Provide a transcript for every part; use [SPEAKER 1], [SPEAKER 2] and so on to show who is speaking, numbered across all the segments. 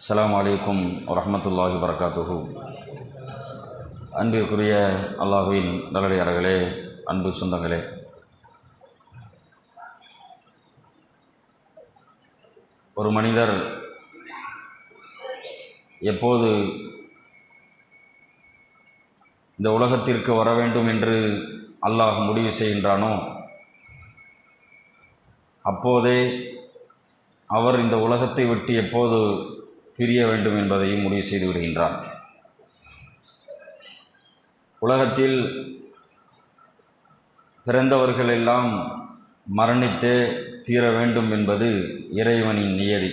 [SPEAKER 1] அஸ்லாம் அலைக்கும் வரமத்துல்லாஹி வரகாத்துஹு அன்பிற்குரிய அல்லாஹுவின் நல்லடியார்களே அன்பு சொந்தங்களே. ஒரு மனிதர் எப்போது இந்த உலகத்திற்கு வர வேண்டும் என்று அல்லாஹ் முடிவு செய்கின்றானோ அப்போதே அவர் இந்த உலகத்தை விட்டு எப்போது பிரிய வேண்டும் என்பதையும் முடிவு செய்து விடுகின்றான். உலகத்தில் பிறந்தவர்கள் எல்லாம் மரணித்தே தீர வேண்டும் என்பது இறைவனின் நியதி.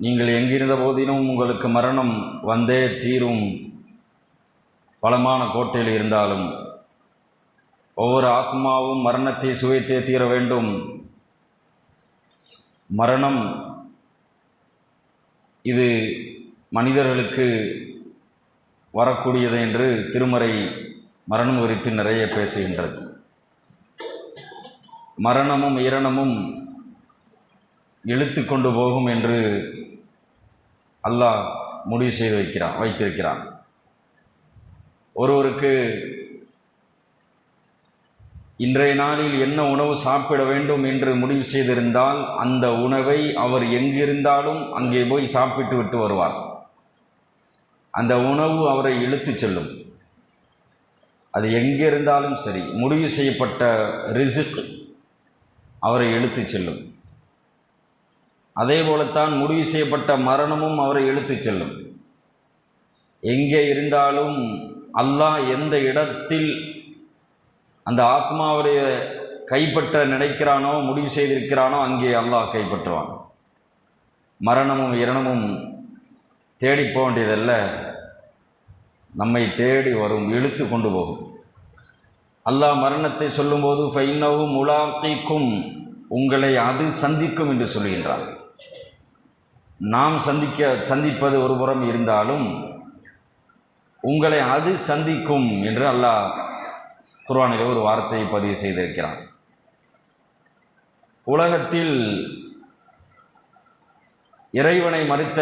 [SPEAKER 1] நீங்கள் எங்கிருந்த போதிலும் உங்களுக்கு மரணம் வந்தே தீரும் பலமான கோட்டையில் இருந்தாலும் ஒவ்வொரு ஆத்மாவும் மரணத்தை சுவைத்தே தீர வேண்டும். மரணம் இது மனிதர்களுக்கு வரக்கூடியது என்று திருமறை மரணம் குறித்து நிறைய பேசுகின்றது. மரணமும் இரணமும் இழுத்து கொண்டு போகும் என்று அல்லாஹ் முடிவு செய்து வைக்கிறான் வைத்திருக்கிறான். ஒருவருக்கு இன்றைய நாளில் என்ன உணவு சாப்பிட வேண்டும் என்று முடிவு செய்திருந்தால் அந்த உணவை அவர் எங்கிருந்தாலும் அங்கே போய் சாப்பிட்டு விட்டு வருவார். அந்த உணவு அவரை இழுத்து செல்லும். அது எங்கிருந்தாலும் சரி முடிவு செய்யப்பட்ட ரிசுக் அவரை இழுத்து செல்லும். அதே போலத்தான் முடிவு செய்யப்பட்ட மரணமும் அவரை இழுத்து செல்லும். எங்கே இருந்தாலும் அல்லாஹ் எந்த இடத்தில் அந்த ஆத்மாவுடைய கைப்பற்ற நினைக்கிறானோ முடிவு செய்திருக்கிறானோ அங்கே அல்லாஹ் கைப்பற்றுவான். மரணமும் இரணமும் தேடி போக வேண்டியதல்ல நம்மை தேடி வரும் இழுத்து கொண்டு போகும். அல்லாஹ் மரணத்தை சொல்லும்போது ஃபைனவும் முலாக்கிக்கும் உங்களை அது சந்திக்கும் என்று சொல்கின்றார் நாம் சந்திக்க சந்திப்பது ஒரு புறம் இருந்தாலும் உங்களை அது சந்திக்கும் என்று அல்லாஹ் குர்ஆனிலே ஒரு வார்த்தையை பதிவு செய்திருக்கிறான். உலகத்தில் இறைவனை மறுத்த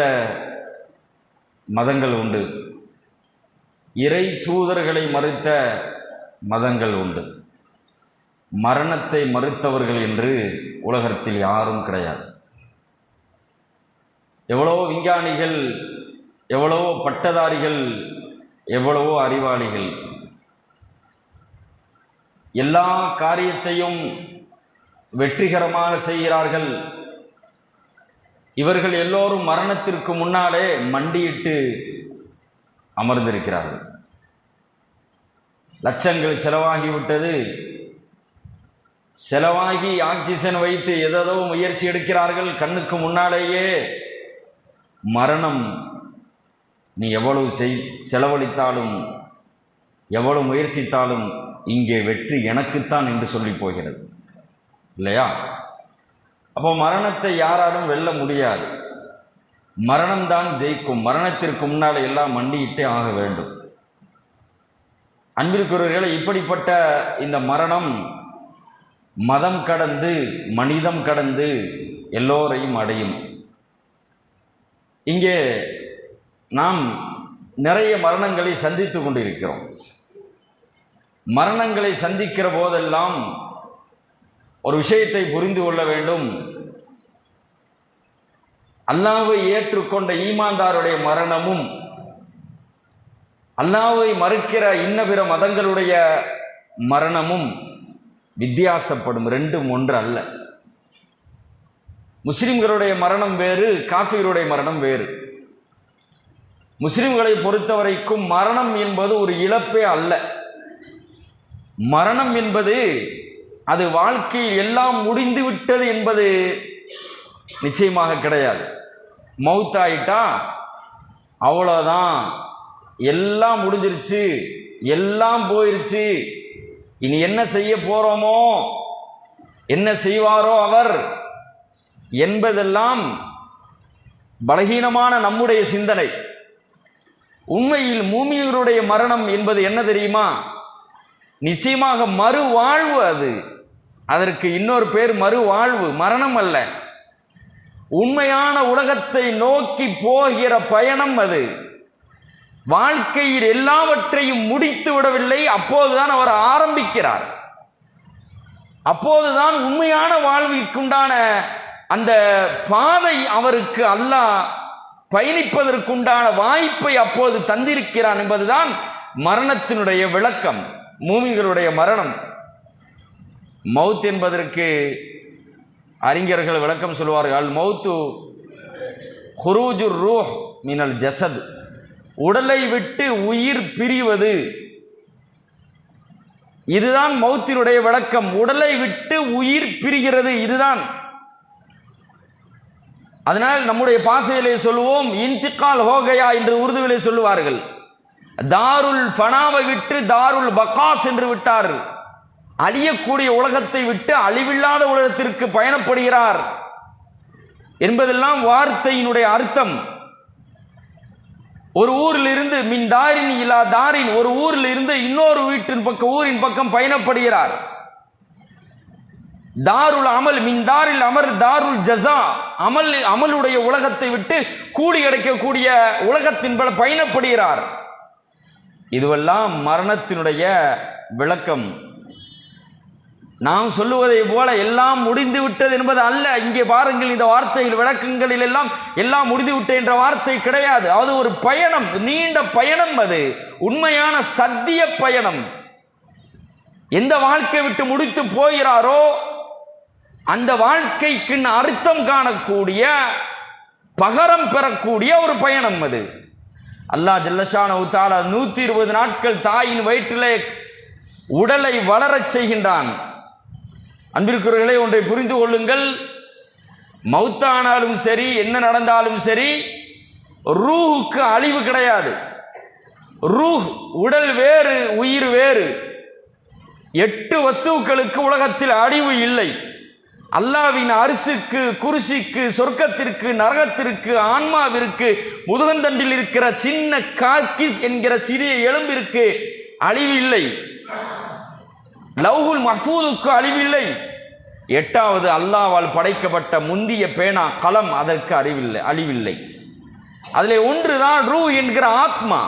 [SPEAKER 1] மதங்கள் உண்டு. இறை தூதர்களை மறுத்த மதங்கள் உண்டு. மரணத்தை மறுத்தவர்கள் என்று உலகத்தில் யாரும் கிடையாது. எவ்வளவோ விஞ்ஞானிகள் எவ்வளவோ பட்டதாரிகள் எவ்வளவோ அறிவாளிகள் எல்லா காரியத்தையும் வெற்றிகரமாக செய்கிறார்கள். இவர்கள் எல்லோரும் மரணத்திற்கு முன்னாலே மண்டியிட்டு அமர்ந்திருக்கிறார்கள். லட்சங்கள் செலவாகிவிட்டது. செலவாகி ஆக்சிஜன் வைத்து எதோ முயற்சி எடுக்கிறார்கள். கண்ணுக்கு முன்னாலேயே மரணம். நீ எவ்வளவு செய் செலவழித்தாலும் எவ்வளவு முயற்சித்தாலும் இங்கே வெற்றி எனக்குத்தான் என்று சொல்லி போகிறது. இல்லையா? அப்போ மரணத்தை யாராலும் வெல்ல முடியாது. மரணம்தான் ஜெயிக்கும். மரணத்திற்கு முன்னால் எல்லாம் மண்டியிட்டே ஆக வேண்டும். அன்பிற்குரியவர்களே இப்படிப்பட்ட இந்த மரணம் மதம் கடந்து மனிதம் கடந்து எல்லோரையும் அடையும். இங்கே நாம் நிறைய மரணங்களை சந்தித்து கொண்டிருக்கிறோம். மரணங்களை சந்திக்கிற போதெல்லாம் ஒரு விஷயத்தை புரிந்து கொள்ள வேண்டும். அல்லாவை ஏற்றுக்கொண்ட ஈமான்தாருடைய மரணமும் அல்லாவை மறுக்கிற இன்ன பிற மதங்களுடைய மரணமும் வித்தியாசப்படும். ரெண்டும் ஒன்று அல்ல. முஸ்லிம்களுடைய மரணம் வேறு காஃபிகளுடைய மரணம் வேறு. முஸ்லிம்களை பொறுத்தவரைக்கும் மரணம் என்பது ஒரு இழப்பே அல்ல. மரணம் என்பது அது வாழ்க்கையில் எல்லாம் முடிந்து விட்டது என்பது நிச்சயமாக கிடையாது. மவுத்தாயிட்டா அவ்வளோதான் எல்லாம் முடிஞ்சிருச்சு எல்லாம் போயிருச்சு. இனி என்ன செய்ய போகிறோமோ என்ன செய்வாரோ அவர் என்பதெல்லாம் பலகீனமான நம்முடைய சிந்தனை. உண்மையில் மூமியர்களுடைய மரணம் என்பது என்ன தெரியுமா? நிச்சயமாக மறுவாழ்வு அது. அதற்கு இன்னொரு பேர் மறுவாழ்வு மரணம் அல்ல. உண்மையான உலகத்தை நோக்கி போகிற பயணம் அது. வாழ்க்கையில் எல்லாவற்றையும் முடித்து விடவில்லை அப்போதுதான் அவர் ஆரம்பிக்கிறார். அப்போதுதான் உண்மையான வாழ்விற்குண்டான அந்த பாதை அவருக்கு அல்லாஹ் பயணிப்பதற்குண்டான வாய்ப்பை அப்போது தந்திருக்கிறான் என்பதுதான் மரணத்தினுடைய விளக்கம். மூமிகளுடைய மரணம். மவுத் என்பதற்கு அறிஞர்கள் விளக்கம் சொல்வார்கள். அல் மௌத்து ஹுரூஜுர் ரூஹ் மினல் ஜசத். உடலை விட்டு உயிர் பிரிவது. இதுதான் மௌத்தினுடைய விளக்கம். உடலை விட்டு உயிர் பிரிகிறது இதுதான். அதனால் நம்முடைய பாசையிலே சொல்லுவோம் இன்திகால் ஹோகையா என்று உருதுவிலே சொல்லுவார்கள். தாருல் ஃபனாவை விட்டு தாருல் பக்காஸ் என்று விட்டார். அழியக்கூடிய உலகத்தை விட்டு அழிவில்லாத உலகத்திற்கு பயணப்படுகிறார். என்பதெல்லாம் வார்த்தையினுடைய அர்த்தம். ஒரு ஊரில் இருந்து மின் தாரின் இல்லா தாரின் ஒரு ஊரில் இருந்து இன்னொரு வீட்டின் பக்கம் ஊரின் பக்கம் பயணப்படுகிறார். தாருல் அமல் மின் தாரில் அமர் தாருல் ஜஸா. அமல் அமலுடைய உலகத்தை விட்டு கூடி கிடைக்கக்கூடிய உலகத்தின் பல பயணப்படுகிறார். இதுவெல்லாம் மரணத்தினுடைய விளக்கம். நாம் சொல்லுவதை போல எல்லாம் முடிந்து விட்டது என்பது அல்ல. இங்கே பாருங்கள் இந்த வார்த்தையில் விளக்கங்களில் எல்லாம் எல்லாம் முடிந்து என்ற வார்த்தை கிடையாது. அது ஒரு பயணம் நீண்ட பயணம் அது. உண்மையான சத்திய பயணம். எந்த வாழ்க்கை விட்டு முடித்து போகிறாரோ அந்த வாழ்க்கைக்கு அர்த்தம் காணக்கூடிய பகரம் பெறக்கூடிய ஒரு பயணம் அது. அல்லாஹ் ஜல்லஷான உத்தாலா நூற்றி இருபது நாட்கள் தாயின் வயிற்றிலே உடலை வளரச் செய்கின்றான். அன்பிற்குரியவர்களே ஒன்றை புரிந்து கொள்ளுங்கள். மௌத்தானாலும் சரி என்ன நடந்தாலும் சரி ரூஹுக்கு அழிவு கிடையாது. ரூஹ் உடல் வேறு உயிர் வேறு. எட்டு வஸ்துக்களுக்கு உலகத்தில் அழிவு இல்லை. அல்லாவின் அரிசுக்கு குருசிக்கு சொர்க்கத்திற்கு நரகத்திற்கு ஆன்மாவிற்கு முதுகந்தண்டில் இருக்கிற சின்ன காக்கிஸ் என்கிற சிறிய எலும்பிற்கு அழிவு இல்லை லவ்ஹுல் மஹூதுக்கு அழிவில்லை. எட்டாவது அல்லாவால் படைக்கப்பட்ட முந்திய பேனா களம் அதற்கு அறிவில்லை அழிவில்லை. அதில் ஒன்றுதான் ரூ என்கிற ஆத்மா.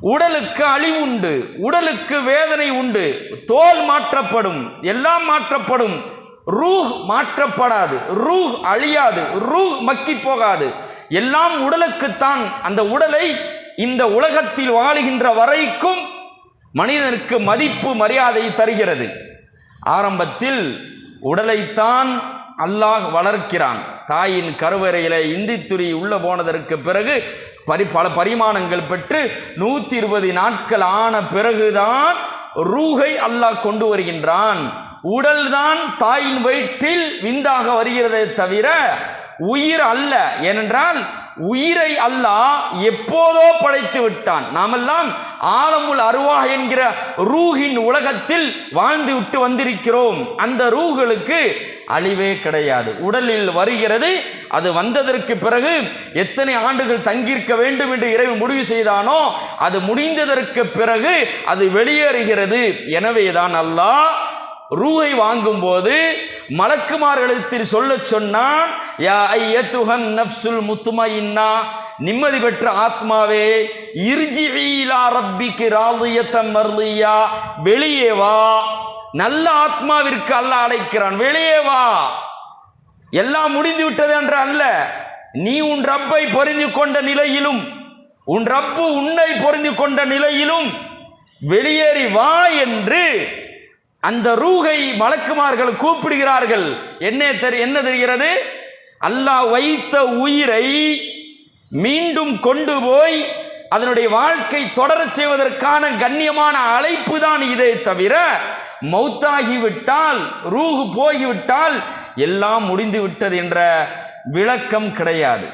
[SPEAKER 1] உடலுக்கு அழிவுண்டு உடலுக்கு வேதனை உண்டு தோல் மாற்றப்படும் எல்லாம் மாற்றப்படும். ரூஹ் மாற்றப்படாது ரூஹ் அழியாது ரூஹ் மக்கி போகாது. எல்லாம் உடலுக்குத்தான். அந்த உடலை இந்த உலகத்தில் வாழுகின்ற வரைக்கும் மனிதனுக்கு மதிப்பு மரியாதை தருகிறது. ஆரம்பத்தில் உடலைத்தான் அல்லாஹ் வளர்க்கிறான். தாயின் கருவறையில இந்தித்துறி உள்ள போனதற்கு பிறகு பரி பல பரிமாணங்கள் பெற்று நூற்றி இருபது நாட்கள் ஆன பிறகுதான் ரூகை அல்லாஹ் கொண்டு வருகின்றான். உடல்தான் தாயின் வயிற்றில் விந்தாக வருகிறதே தவிர உயிர் அல்ல. ஏனென்றால் உயிரை அல்லாஹ் எப்போதோ படைத்து விட்டான். நாமெல்லாம் ஆலமுல் அருவாக என்கிற ரூஹின் உலகத்தில் வாழ்ந்து விட்டு வந்திருக்கிறோம். அந்த ரூகளுக்கு அழிவே கிடையாது. உடலில் வருகிறது. அது வந்ததற்கு பிறகு எத்தனை ஆண்டுகள் தங்கியிருக்க வேண்டும் என்று இறைவன் முடிவு செய்தானோ அது முடிந்ததற்கு பிறகு அது வெளியேறுகிறது. எனவேதான் அல்லாஹ் ரூஹை வாங்கும்போது மலக்குமார்களிடத்தில் சொல்ல சொன்னான் யா ஐயத்துஹன் நஃப்சுல் முத்துமையின்னா நிம்மதி பெற்ற ஆத்மாவே இர்ஜிஈலா ரப்பிக்கு ராதியத்தம் மர்லியா வெளியே வா. நல்ல ஆத்மாவிற்கு அல்ல அழைக்கிறான் வெளியே வா. எல்லாம் முடிந்து விட்டது என்று அல்ல. நீ உன் ரப்பை பொறிந்து கொண்ட நிலையிலும் உன் ரப்பு உன்னை பொறிந்து கொண்ட நிலையிலும் வெளியேறி வா என்று அந்த ரூகை மலக்குமார்கள் கூப்பிடுகிறார்கள். என்ன தெரி என்ன தெரிகிறது? அல்லாஹ் வைத்த உயிரை மீண்டும் கொண்டு போய் அதனுடைய வாழ்க்கை தொடரச் செய்வதற்கான கண்ணியமான அழைப்பு தான் இதே தவிர மௌத்தாகிவிட்டால் ரூகு போகிவிட்டால் எல்லாம் முடிந்து விட்டது என்ற விளக்கம் கிடையாது.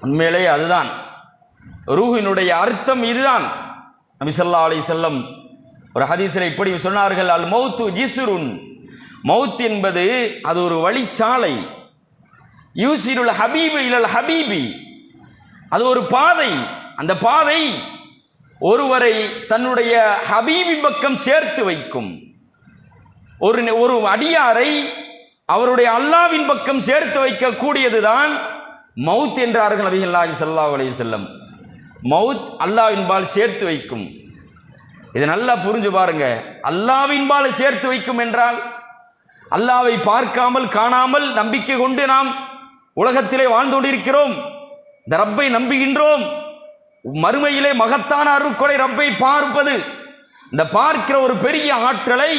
[SPEAKER 1] உண்மையிலே அதுதான். ரூஹினுடைய அர்த்தம் இதுதான். நபிசல்லா அலி செல்லம் ஒரு ஹதீஸில் இப்படி சொன்னார்கள் அல் மௌத்து ஜிசுருன். மௌத் என்பது அது ஒரு வழிச்சாலை. யூசிருல் ஹபீபு இலல் ஹபீபி. அது ஒரு பாதை. அந்த பாதை ஒருவரை தன்னுடைய ஹபீபி பக்கம் சேர்த்து வைக்கும். ஒரு ஒரு அடியாரை அவருடைய அல்லாவின் பக்கம் சேர்த்து வைக்கக்கூடியதுதான் மவுத் என்றார்கள் நபிகள்லாஹி ஸல்லல்லாஹு அலைஹி வஸல்லம். மவுத் அல்லாவின்பால் சேர்த்து வைக்கும். இதை நல்லா புரிஞ்சு பாருங்க. அல்லாவின்பால் சேர்த்து வைக்கும் என்றால் அல்லாவை பார்க்காமல் காணாமல் நம்பிக்கை கொண்டு நாம் உலகத்திலே வாழ்ந்து கொண்டிருக்கிறோம் இந்த ரப்பை நம்புகின்றோம். மறுமையிலே மகத்தான அருட்கொடை ரப்பை பார்ப்பது இந்த பார்க்கிற ஒரு பெரிய ஆற்றலை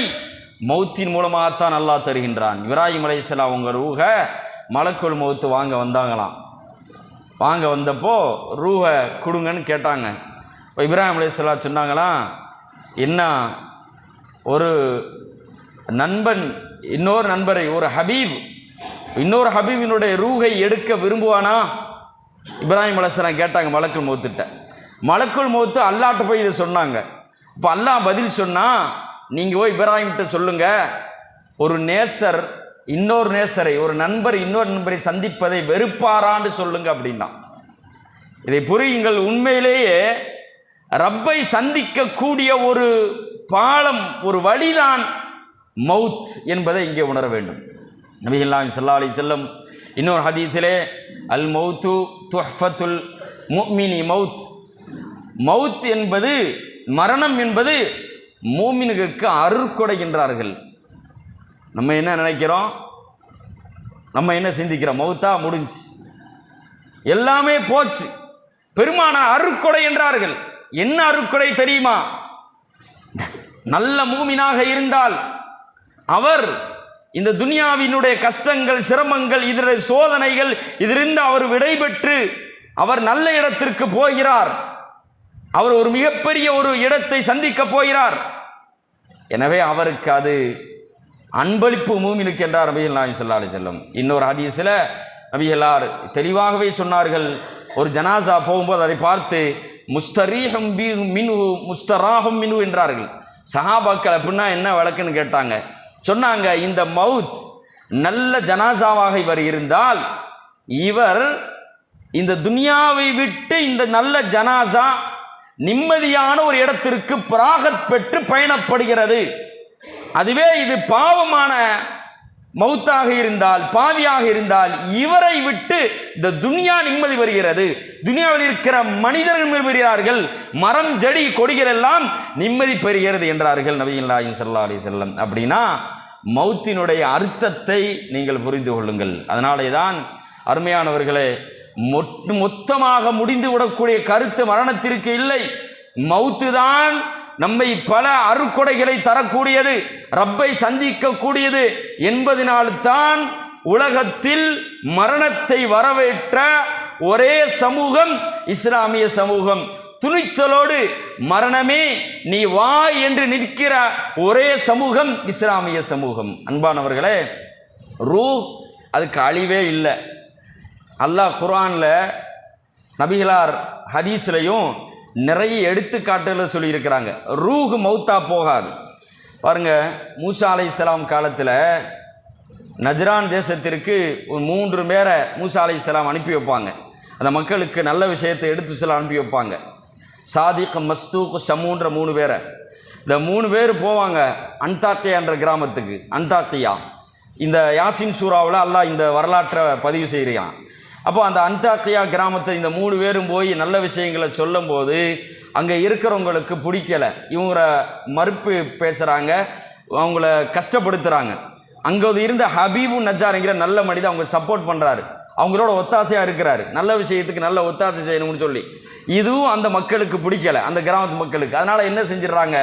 [SPEAKER 1] மௌத்தின் மூலமாகத்தான் அல்லாஹ் தருகின்றான். இப்ராஹிம் அலைஹிஸ்ஸலாம் அவங்க ரூக மலக்குள் மௌத்து வாங்க வந்தாங்களாம். வாங்க வந்தப்போ ரூக கொடுங்கன்னு கேட்டாங்க. இப்போ இப்ராஹிம் அலைஹிஸ்ஸலாம் சொன்னாங்களாம் என்ன? ஒரு நண்பன் இன்னொரு நண்பரை ஒரு ஹபீப் இன்னொரு ஹபீபினுடைய ரூகை எடுக்க விரும்புவானா? இப்ராஹிம் அலைஹிஸ்ஸலாம் கேட்டாங்க மலக்குள் மௌத்துட்ட மலக்குள் மௌத்து அல்லாட்ட போய் இதை சொன்னாங்க. இப்போ அல்லாஹ் பதில் சொன்னால் நீங்கள் போய் இப்ராஹிம்கிட்ட சொல்லுங்க. ஒரு நேசர் இன்னொரு நேசரை ஒரு நண்பர் இன்னொரு நண்பரை சந்திப்பதை வெறுப்பாரான்னு சொல்லுங்க அப்படின்னா. இதை புரியுங்கள். உண்மையிலேயே ரப்பை சந்திக்கக்கூடிய ஒரு பாலம் ஒரு வழிதான் மவுத் என்பதை இங்கே உணர வேண்டும். நபிகள்லாம் சல்லா அலி செல்லம் இன்னொரு ஹதீஸிலே அல் மௌத்து துஹ்ஃபத்துல் முஃமினி மவுத். மவுத் என்பது மரணம் என்பது மூமினுக்கு அருட்கொடைகின்றார்கள் நம்ம என்ன நினைக்கிறோம்? நம்ம என்ன சிந்திக்கிறோம்? மவுத்தா முடிஞ்சு. எல்லாமே போச்சு. பெருமான அருட்கொடை என்றார்கள். என்ன அருக்குடை தெரியுமா? நல்ல மூமினாக இருந்தால் அவர் இந்த துனியாவினுடைய கஷ்டங்கள் சிரமங்கள் இதனுடைய சோதனைகள் இதிலிருந்து அவர் விடைபெற்று அவர் நல்ல இடத்திற்கு போகிறார். அவர் ஒரு மிகப்பெரிய ஒரு இடத்தை சந்திக்கப் போகிறார். எனவே அவருக்கு அது அன்பளிப்பு மூமினுக்கு என்றார் நபிகள் சொல்லா அலி செல்லம் இன்னொரு ஹதீஸில் நபிகளார் தெளிவாகவே சொன்னார்கள் ஒரு ஜனாசா போகும்போது அதை பார்த்து முஸ்தரீஹம் பி மினு முஸ்தராஹம் மினு என்றார்கள். சஹாபாக்கள் அப்படின்னா என்ன வழக்குன்னு கேட்டாங்க. சொன்னாங்க இந்த மவுத் நல்ல ஜனாசாவாக இவர் இருந்தால் இவர் இந்த துனியாவை விட்டு இந்த நல்ல ஜனாசா நிம்மதியான ஒரு இடத்திற்கு பிராகத் பெற்று பயணப்படுகிறது. அதுவே இது பாவமான மௌத்தாக இருந்தால் பாவியாக இருந்தால் இவரை விட்டு இந்த துனியா நிம்மதி வருகிறது துனியாவில் இருக்கிற மனிதர்கள் நிம்மதி பெறுகிறார்கள். மரம் செடி கொடிகள் எல்லாம் நிம்மதி பெறுகிறது என்றார்கள் நபிகள் நாயகம் ஸல்லல்லாஹு அலைஹி செல்லம் அப்படின்னா மௌத்தினுடைய அர்த்தத்தை நீங்கள் புரிந்து கொள்ளுங்கள். அதனாலே தான் அருமையானவர்களே மொத்தமாக முடிந்து விடக்கூடிய கருத்து மரணத்திற்கு இல்லை. மௌத்து தான் நம்மை பல அருக்கொடைகளை தரக்கூடியது ரப்பை சந்திக்கக்கூடியது என்பதனால்தான் உலகத்தில் மரணத்தை வரவேற்ற ஒரே சமூகம் இஸ்லாமிய சமூகம். துணிச்சலோடு மரணமே நீ வா என்று நிற்கிற ஒரே சமூகம் இஸ்லாமிய சமூகம். அன்பானவர்களே ரூ அதுக்கு அழிவே இல்லை. அல்லாஹ் குரானில் நபிகளார் ஹதீஸ்லையும் நிறைய எடுத்துக்காட்டுகளை சொல்லியிருக்கிறாங்க. ரூஹ் மௌத்தா போகாது. பாருங்க மூசா அலைஹிஸ்ஸலாம் காலத்தில் நஜ்ரான் தேசத்திற்கு ஒரு மூன்று பேரை மூசா அலைஹிஸ்ஸலாம் அனுப்பி வைப்பாங்க. அந்த மக்களுக்கு நல்ல விஷயத்தை எடுத்து சொல்ல அனுப்பி வைப்பாங்க. சாதிக் மஸ்தூக் சமூன்ற மூணு பேரை. இந்த மூணு பேர் போவாங்க அன்தாக்கியா என்ற கிராமத்துக்கு. அன்தாக்கியா. இந்த யாசின் சூறாவில் அல்லாஹ் இந்த வரலாற்றை பதிவு செய்கிறான். அப்போ அந்த அந்தாக்கியா கிராமத்தை இந்த மூணு பேரும் போய் நல்ல விஷயங்களை சொல்லும்போது அங்கே இருக்கிறவங்களுக்கு பிடிக்கல. இவங்கள மறுப்பு பேசுகிறாங்க அவங்கள கஷ்டப்படுத்துகிறாங்க அங்கே இருந்த ஹபீபு நஜாருங்கிற நல்ல மனிதன் அவங்க சப்போர்ட் பண்ணுறாரு அவங்களோட ஒத்தாசையாக இருக்கிறாரு. நல்ல விஷயத்துக்கு நல்ல ஒத்தாசை செய்யணும்னு சொல்லி. இதுவும் அந்த மக்களுக்கு பிடிக்கல. அந்த கிராமத்து மக்களுக்கு. அதனால் என்ன செஞ்சிடறாங்க?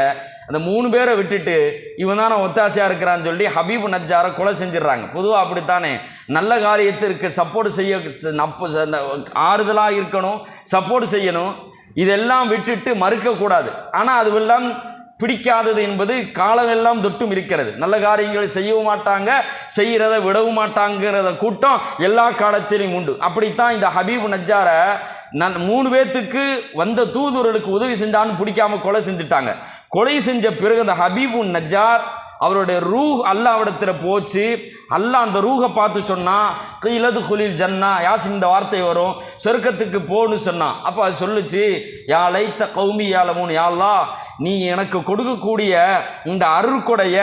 [SPEAKER 1] அந்த மூணு பேரை விட்டுட்டு இவன் தான் ஒத்தாசையாக இருக்கிறான்னு சொல்லி ஹபீபு நஜாரை கொலை செஞ்சிடறாங்க. பொதுவாக அப்படித்தானே? நல்ல காரியத்திற்கு சப்போர்ட் செய்ய நப்பு ஆறுதலாக இருக்கணும் சப்போர்ட் செய்யணும். இதெல்லாம் விட்டுட்டு மறுக்கக்கூடாது. ஆனால் அதுவெல்லாம் பிடிக்காதது என்பது காலமெல்லாம் தொட்டும் இருக்கிறது. நல்ல காரியங்களை செய்யவும் மாட்டாங்க செய்கிறத விடவும் மாட்டாங்கிறத கூட்டம் எல்லா காலத்திலையும் உண்டு. அப்படித்தான் இந்த ஹபீப் நஜாரை நான் மூணு பேர்த்துக்கு வந்த தூதுவர்களுக்கு உதவி செஞ்சான்னு பிடிக்காம கொலை செஞ்சுட்டாங்க. கொலை செஞ்ச பிறகு அந்த ஹபீபு நஜார் அவருடைய ரூஹ் அல்லாவிடத்தில் போச்சு. அல்லாஹ் அந்த ரூஹை பார்த்து சொன்னான் கீழது குலில் ஜன்னா யாசின் இந்த வார்த்தை வரும். சொர்க்கத்துக்கு போன்னு சொன்னான் அப்போ அது சொல்லுச்சு யா லைத்த கௌமி யாலமூன். யாழ்லா நீ எனக்கு கொடுக்கக்கூடிய இந்த அருள்கொடைய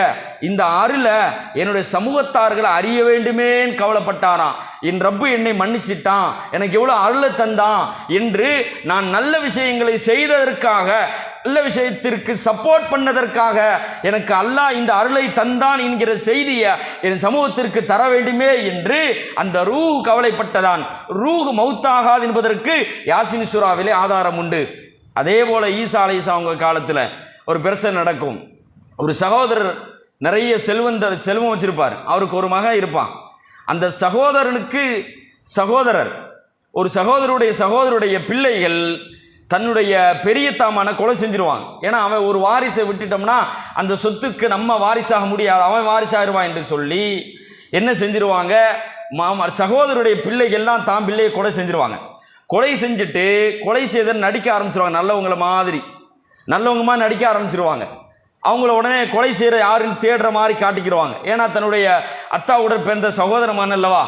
[SPEAKER 1] இந்த அருளை என்னுடைய சமூகத்தார்களை அறிய வேண்டுமேன்னு கவலைப்பட்டாராம். என் ரப்பு என்னை மன்னிச்சிட்டான். எனக்கு எவ்வளோ அருளை தந்தான் என்று நான் நல்ல விஷயங்களை செய்ததற்காக நல்ல விஷயத்திற்கு சப்போர்ட் பண்ணதற்காக எனக்கு அல்லாஹ் இந்த அருளை தந்தான் என்கிற செய்தியை என் சமூகத்திற்கு தர வேண்டுமே என்று அந்த ரூ கவலைப்பட்டதான். ரூஹ் மௌத்தாகாது என்பதற்கு யாசின் சுறாவிலே ஆதாரம் உண்டு. அதே போல் ஈசா அலைசா அவங்க காலத்தில் ஒரு பிரச்சனை நடக்கும். ஒரு சகோதரர் நிறைய செல்வந்த செல்வம் வச்சிருப்பார். அவருக்கு ஒரு மகன் இருப்பான். அந்த சகோதரனுக்கு சகோதரர் ஒரு சகோதரருடைய சகோதரருடைய பிள்ளைகள் தன்னுடைய பெரிய தாமான கொலை செஞ்சிருவான். ஏன்னா அவன் ஒரு வாரிசை விட்டுட்டோம்னா அந்த சொத்துக்கு நம்ம வாரிசாக முடியாது அவன் வாரிசாகிடுவான் என்று சொல்லி என்ன செஞ்சிருவாங்க? மாமா சகோதரருடைய பிள்ளைகள்லாம் தான் பிள்ளையை கொலை செஞ்சிருவாங்க. கொலை செஞ்சுட்டு கொலை செய்த நடிக்க ஆரம்பிச்சிருவாங்க நல்லவங்கள மாதிரி. நல்லவங்க மாதிரி நடிக்க ஆரம்பிச்சிருவாங்க. அவங்கள உடனே கொலை செய்கிற யாருன்னு தேடுற மாதிரி காட்டிக்கிடுவாங்க ஏன்னா தன்னுடைய அத்தாவுடன் பிறந்த சகோதரமான அல்லவா?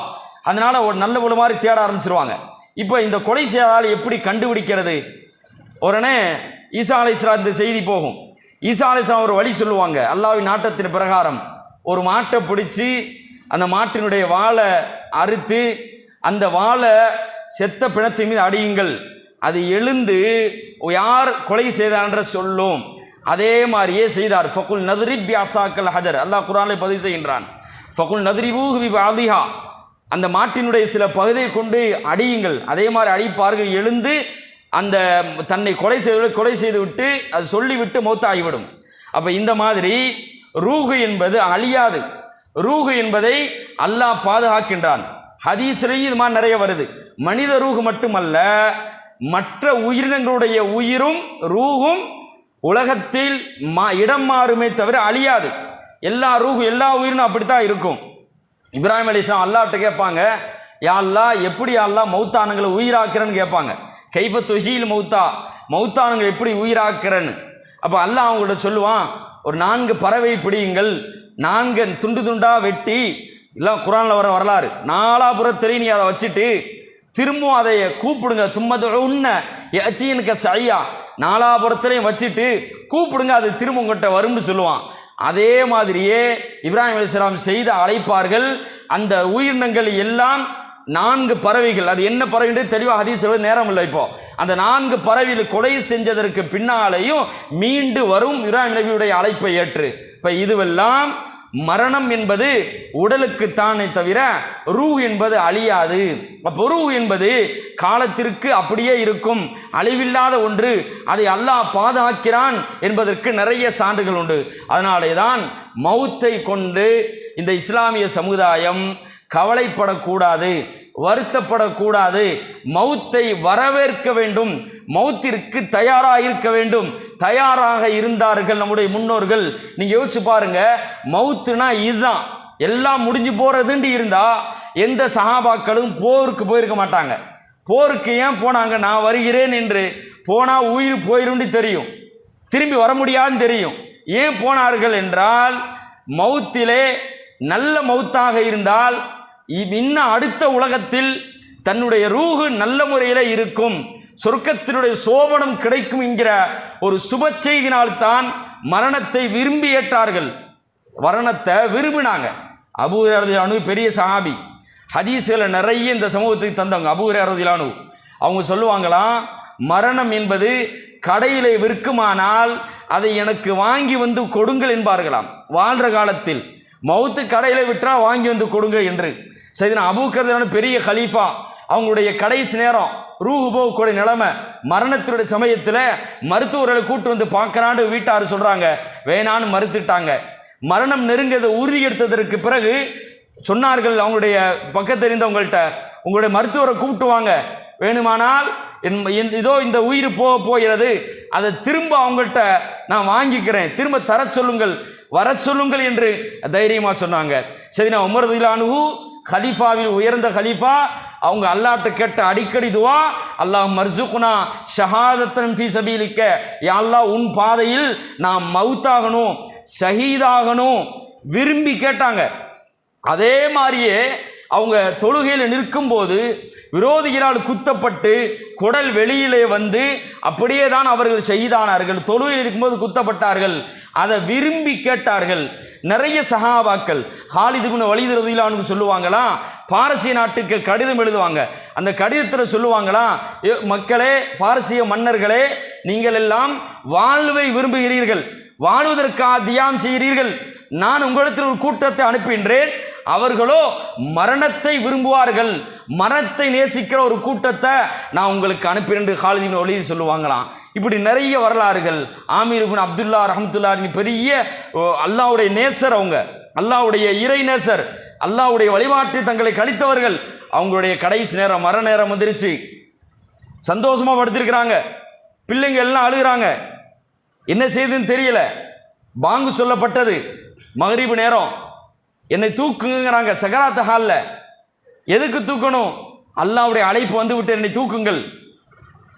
[SPEAKER 1] அதனால் ஒரு நல்ல மாதிரி தேட ஆரம்பிச்சிருவாங்க. இப்போ இந்த கொலை செய்தால் எப்படி கண்டுபிடிக்கிறது? உடனே ஈசா அலைஸ்லாம் இந்த செய்தி போகும். ஈசா அலிஸ்லாம் ஒரு வழி சொல்லுவாங்க. அல்லாவின் நாட்டத்தின் பிரகாரம். ஒரு மாட்டை பிடிச்சி அந்த மாட்டினுடைய வாழை அறுத்து அந்த வாழை செத்த பிணத்தின் மீது அடியுங்கள். அது எழுந்து யார் கொலை செய்தான்ற சொல்லும். அதே மாதிரியே செய்தார். ஃபகுல் நதுரிப் பியாசாக்கல் ஹஜர். அல்லாஹ் குரானை பதிவு செய்கின்றான். ஃபகுல் நதுரிபூஹி பாதிஹா. அந்த மாட்டினுடைய சில பகுதியை கொண்டு அடியுங்கள். அதே மாதிரி அடிப்பார்கள் எழுந்து அந்த தன்னை கொலை செய்து கொலை செய்து விட்டு அது சொல்லிவிட்டு மௌத்தாகிவிடும். அப்போ இந்த மாதிரி ரூஹு என்பது அழியாது. ரூஹு என்பதை அல்லாஹ் பாதுகாக்கின்றான். ஹதீஸ்லேயும் இது மாதிரி நிறைய வருது. மனித ரூஹு மட்டுமல்ல மற்ற உயிரினங்களுடைய உயிரும் ரூகும் உலகத்தில் மா இடம் மாறுமே தவிர அழியாது. எல்லா ரூஹு எல்லா உயிரினும் அப்படித்தான் இருக்கும். இப்ராஹிம் அலி இஸ்லாம் அல்லாட்ட கேட்பாங்க யா எப்படி அல்லாஹ் மௌத்தானங்களை உயிராக்குறேன்னு கேட்பாங்க. கைஃப தொஹீல் மௌத்தா. மௌத்தானுங்கள் எப்படி உயிராக்குறன்னு. அப்போ அல்லாஹ் அவங்கள்ட்ட சொல்லுவான் ஒரு நான்கு பறவை பிடியுங்கள். நான்கு துண்டு துண்டாக வெட்டி எல்லாம் குரானில் வர வரலாறு. நாலாபுரத்திலையும் நீ அதை வச்சுட்டு திரும்பவும் அதை கூப்பிடுங்க. சும்மத உன்ன எத்தீனுக்க சையா. நாலாபுரத்திலையும் வச்சுட்டு கூப்பிடுங்க அது திரும்ப உங்கள்கிட்ட வரும்னு சொல்லுவான். அதே மாதிரியே இப்ராஹிம் அலிஸ்லாம் செய்து அழைப்பார்கள். அந்த உயிரினங்கள் எல்லாம் நான்கு பறவைகள். அது என்ன பறவைன்றது தெளிவாக ஹதீஸ் சொல்வது நேரம் இல்லை இப்போ. அந்த நான்கு பறவைகள் கொலை செஞ்சதற்கு பின்னாலேயும் மீண்டு வரும் இப்ராஹிம் நபியுடைய அழைப்பை ஏற்று. இப்போ இதுவெல்லாம் மரணம் என்பது உடலுக்கு தானே தவிர ரூ என்பது அழியாது. அப்போ ரூ என்பது காலத்திற்கு அப்படியே இருக்கும். அழிவில்லாத ஒன்று. அதை அல்லாஹ் பாதுகாக்கிறான் என்பதற்கு நிறைய சான்றுகள் உண்டு. அதனாலே தான் மௌத்தை கொண்டு இந்த இஸ்லாமிய சமுதாயம் கவலைப்படக்கூடாது வருத்தப்படக்கூடாது. மௌத்தை வரவேற்க வேண்டும். மௌத்திற்கு தயாராக இருக்க வேண்டும். தயாராக இருந்தார்கள் நம்முடைய முன்னோர்கள். நீங்கள் யோசிச்சு பாருங்க மௌத்துனா இதுதான். எல்லாம் முடிஞ்சு போறதுன்னு இருந்தால் எந்த சகாபாக்களும் போருக்கு போயிருக்க மாட்டாங்க. போருக்கு ஏன் போனாங்க? நான் வருகிறேன் என்று. போனால் உயிர் போயிரும்னு தெரியும். திரும்பி வர முடியாதுன்னு தெரியும். ஏன் போனார்கள் என்றால் மௌத்திலே நல்ல மௌத்தாக இருந்தால் இ- இன்னும் அடுத்த உலகத்தில் தன்னுடைய ரூஹு நல்ல முறையில் இருக்கும். சொர்க்கத்தினுடைய சோபனம் கிடைக்கும் என்கிற ஒரு சுப செய்தினால்தான் மரணத்தை விரும்பி ஏற்றார்கள். மரணத்தை விரும்பினாங்க. அபூரதிலானு பெரிய சஹாபி. ஹதீஸில் நிறைய இந்த சமூகத்துக்கு தந்தவங்க. அபூரதிலானு அவங்க சொல்லுவாங்களாம் மரணம் என்பது கடையிலே விற்குமானால் அதை எனக்கு வாங்கி வந்து கொடுங்கள் என்பார்களாம். வாழ்ற காலத்தில் மௌத்து கடையில் விட்டால் வாங்கி வந்து கொடுங்க என்று. சரி அபூக்கர்தான பெரிய கலீஃபா. அவங்களுடைய கடைசி நேரம் ரூஹு போகக்கூடிய நிலைமை மரணத்தினுடைய சமயத்தில் மருத்துவர்களை கூட்டு வந்து பார்க்கறான்னு வீட்டார் சொல்கிறாங்க வேணான்னு மறுத்துட்டாங்க. மரணம் நெருங்கதை உறுதி எடுத்ததற்கு பிறகு சொன்னார்கள் அவங்களுடைய பக்கத்தெறிந்தவங்கள்ட்ட உங்களுடைய மருத்துவரை கூப்பிட்டு வாங்க. வேணுமானால் என் என் இதோ இந்த உயிர் போக போகிறது. அதை திரும்ப அவங்கள்ட்ட நான் வாங்கிக்கிறேன். திரும்ப தர சொல்லுங்கள் வர சொல்லுங்கள் என்று தைரியமாக சொன்னாங்க. சரி நான் உமரதிலானு ஹலீஃபாவில் உயர்ந்த ஹலீஃபா அவங்க அல்லாட்ட கேட்ட அடிக்கடி துவா அல்லாஹ் மர்சுகுனா ஷஹாதத்தன் ஃபீ சபீலிக்க. யாழ்லா உன் பாதையில் நான் மவுத்தாகணும் ஷஹீதாகணும் விரும்பி கேட்டாங்க. அதே மாதிரியே அவங்க தொழுகையில் நிற்கும்போது விரோதிகளால் குத்தப்பட்டு குடல் வெளியிலே வந்து அப்படியே தான் அவர்கள் செய்தானார்கள் தொழுவில் இருக்கும்போது குத்தப்பட்டார்கள். அதை விரும்பி கேட்டார்கள். நிறைய சகாபாக்கள் ஹாலிதுபின் வழிதிரதிலான்னு சொல்லுவாங்களாம் பாரசிய நாட்டுக்கு கடிதம் எழுதுவாங்க. அந்த கடிதத்தில் சொல்லுவாங்களாம் மக்களே பாரசிய மன்னர்களே நீங்கள் எல்லாம் வாழ்வை விரும்புகிறீர்கள். வாழ்வதற்காக தியாம் செய்கிறீர்கள். நான் உங்களிடத்தில் ஒரு கூட்டத்தை அனுப்புகின்றேன். அவர்களோ மரணத்தை விரும்புவார்கள். மரணத்தை நேசிக்கிற ஒரு கூட்டத்தை நான் உங்களுக்கு அனுப்பினேன் என்று ஹாலிதின் ஒளி சொல்லுவாங்களாம். இப்படி நிறைய வரலாறுகள். ஆமீர் இப்னு அப்துல்லா ரஹமத்துல்லா பெரிய ஓ, நேசர் அவங்க. அல்லாஹ்வுடைய இறை நேசர். அல்லாவுடைய வழிபாட்டு தங்களை கழித்தவர்கள். அவங்களுடைய கடைசி நேரம் மர நேரம் வந்துருச்சு. சந்தோஷமாக படுத்திருக்கிறாங்க. பிள்ளைங்க எல்லாம் அழுகிறாங்க. என்ன செய்யுதுன்னு தெரியல. பாங்கு சொல்லப்பட்டது. மகரிபு நேரம். என்னை தூக்குங்கிறாங்க. சகராத்த ஹாலில். எதுக்கு தூக்கணும்? அல்லாவுடைய அழைப்பு வந்து விட்டு என்னை தூக்குங்கள்.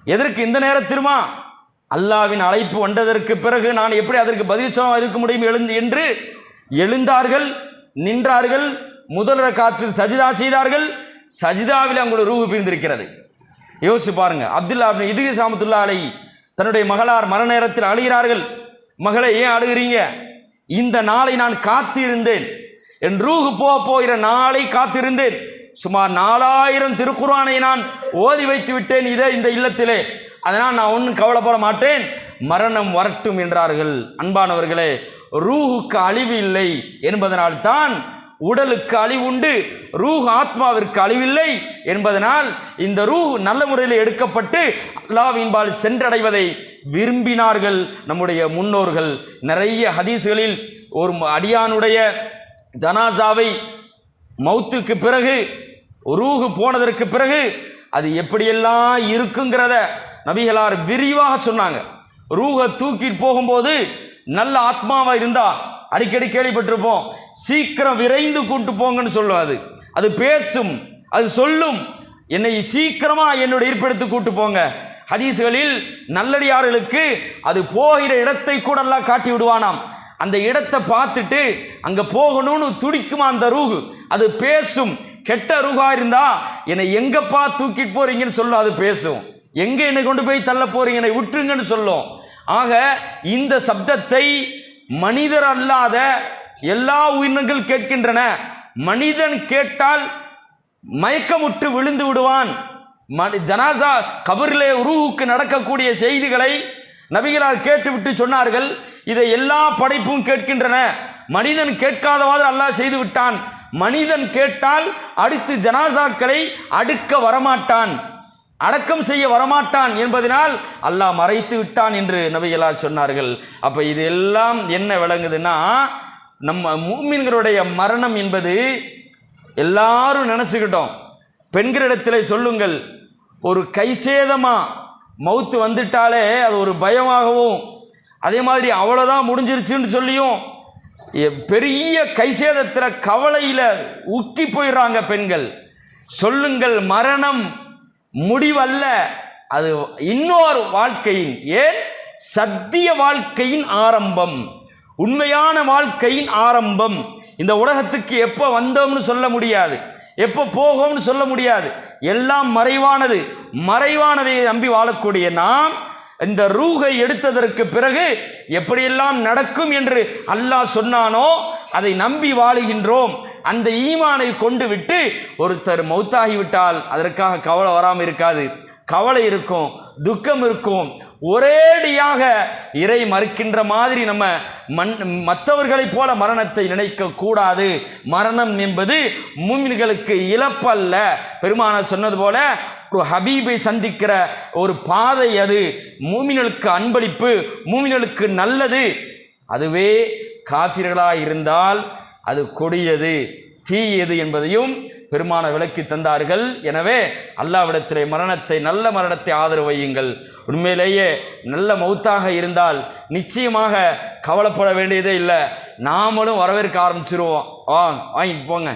[SPEAKER 1] எதற்கு இந்த நேரத்திலுமா அல்லாவின் அழைப்பு வந்ததற்கு பிறகு நான் எப்படி அதற்கு பதில் சொல்ல இருக்க முடியும் எழுந்து என்று எழுந்தார்கள் நின்றார்கள் முதல் காத்தில் சஜிதா செய்தார்கள் சஜிதாவில் அவங்களோட ரூபு பிரிந்திருக்கிறது. யோசிச்சு பாருங்க. அப்துல்லா அப்னு சாமத்துல்லா அலை தன்னுடைய மகளார் மர நேரத்தில் அழுகிறார்கள். மகளை ஏன் அழுகிறீங்க? இந்த நாளை நான் காத்திருந்தேன். என் ரூகு போக போகிற நாளை காத்திருந்தேன். சுமார் நாலாயிரம் திருக்குறானை நான் ஓதி வைத்து விட்டேன் இதே இந்த இல்லத்திலே. அதனால் நான் ஒன்றும் கவலைப்பட மாட்டேன். மரணம் வரட்டும் என்றார்கள். அன்பானவர்களே ரூஹுக்கு அழிவு இல்லை என்பதனால்தான் உடலுக்கு அழிவுண்டு ரூஹ் ஆத்மாவிற்கு அழிவில்லை என்பதனால் இந்த ரூஹ் நல்ல முறையில் எடுக்கப்பட்டு அல்லாவின்பால் சென்றடைவதை விரும்பினார்கள் நம்முடைய முன்னோர்கள். நிறைய ஹதீஸ்களில் ஒரு அடியானுடைய ஜனாசாவை மௌத்துக்கு பிறகு ரூஹு போனதற்கு பிறகு அது எப்படியெல்லாம் இருக்குங்கிறத நபிகளார் விரிவாக சொன்னாங்க. ரூஹை தூக்கிட்டு போகும்போது நல்ல ஆத்மாவாக இருந்தால் அடிக்கடி கேள்விப்பட்டிருப்போம். சீக்கிரம் விரைந்து கூட்டு போங்கன்னு சொல்லும் அது அது பேசும் அது சொல்லும். என்னை சீக்கிரமாக என்னோட இருப்பிடத்து கூட்டு போங்க. ஹதீஸ்களில் நல்லடியார்களுக்கு அது போகிற இடத்தை கூட எல்லாம் காட்டி விடுவானாம் அந்த இடத்தை பார்த்துட்டு அங்கே போகணும்னு துடிக்குமா அந்த ரூஹு? அது பேசும். கெட்ட ரூஹா இருந்தா என்னை எங்கப்பா தூக்கிட்டு போறீங்கன்னு சொல்லும் அது பேசும். எங்க என்னை கொண்டு போய் தள்ள போறீங்க? என்னை விட்டுருங்கன்னு சொல்லும். ஆக இந்த சப்தத்தை மனிதர் அல்லாத எல்லா உயிரினங்கள் கேட்கின்றன. மனிதன் கேட்டால் மயக்கமுற்று விழுந்து விடுவான். மனி ஜனாசா கபரிலே உருவுக்கு நடக்கக்கூடிய செய்திகளை நபிகளால் கேட்டுவிட்டு சொன்னார்கள் இதை எல்லா படைப்பும் கேட்கின்றன. மனிதன் கேட்காதவாறு அல்லாஹ் செய்து விட்டான் மனிதன் கேட்டால் அடுத்து ஜனாசாக்களை அடுக்க வரமாட்டான். அடக்கம் செய்ய வரமாட்டான் என்பதனால் அல்லாஹ் மறைத்து விட்டான் என்று நபிகளார் சொன்னார்கள். அப்போ இது எல்லாம் என்ன விளங்குதுன்னா நம்ம மூமின்களுடைய மரணம் என்பது எல்லாரும் நினச்சிக்கிட்டோம். பெண்களிடத்தில் சொல்லுங்கள் ஒரு கைசேதமாக மவுத்து வந்துட்டாலே அது ஒரு பயமாகவும் அதே மாதிரி அவ்வளோதான் முடிஞ்சிருச்சுன்னு சொல்லியும் பெரிய கைசேதத்தில் கவலையில் உக்கி போயிடுறாங்க பெண்கள். சொல்லுங்கள் மரணம் முடிவல்ல அது இன்னொரு வாழ்க்கையின் ஏன்? சத்திய வாழ்க்கையின் ஆரம்பம் உண்மையான வாழ்க்கையின் ஆரம்பம். இந்த உலகத்துக்கு எப்போ வந்தோம்னு சொல்ல முடியாது. எப்போ போகும்னு சொல்ல முடியாது. எல்லாம் மறைவானது. மறைவானவையை நம்பி வாழக்கூடிய நாம் இந்த ரூகை எடுத்ததற்கு பிறகு எப்படியெல்லாம் நடக்கும் என்று அல்லாஹ் சொன்னானோ அதை நம்பி வாழுகின்றோம். அந்த ஈமானை கொண்டு விட்டு ஒருத்தர் மௌத்தாகிவிட்டால் அதற்காக கவலை வராமல் இருக்காது. கவலை இருக்கும் துக்கம் இருக்கும். ஒரேடியாக இறை மறுக்கின்ற மாதிரி நம்ம மண் மற்றவர்களைப் போல மரணத்தை நினைக்க கூடாது. மரணம் என்பது மூமின்களுக்கு இழப்பல்ல. பெருமானார் சொன்னது போல ஒரு ஹபீபை சந்திக்கிற ஒரு பாதை அது. மூமின்களுக்கு அன்பளிப்பு மூமின்களுக்கு நல்லது. அதுவே காபிர்களாக இருந்தால் அது கொடியது தீயது என்பதையும் பெருமான விளக்கி தந்தார்கள். எனவே அல்லாவிடத்திலே மரணத்தை நல்ல மரணத்தை ஆதரவு வையுங்கள். உண்மையிலேயே நல்ல மௌத்தாக இருந்தால் நிச்சயமாக கவலைப்பட வேண்டியதே இல்லை. நாமளும் வரவேற்க ஆரம்பிச்சிருவோம். வா வாங்கிட்டு போங்க.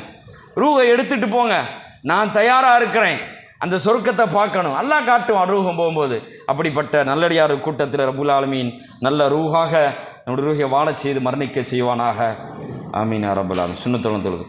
[SPEAKER 1] ரூவை எடுத்துட்டு போங்க. நான் தயாராக இருக்கிறேன். அந்த சொர்க்கத்தை பார்க்கணும். அல்லாஹ் காட்டும் ரூகம் போகும்போது அப்படிப்பட்ட நல்லடியார் கூட்டத்தில் ரபுல் ஆலமீன் நல்ல ரூகாக நம்முடைய ரூகை வாழச் செய்து மரணிக்க செய்வானாக. ஆமீன் அரபலாம் சுண்ணத்தொழும் தொழுது.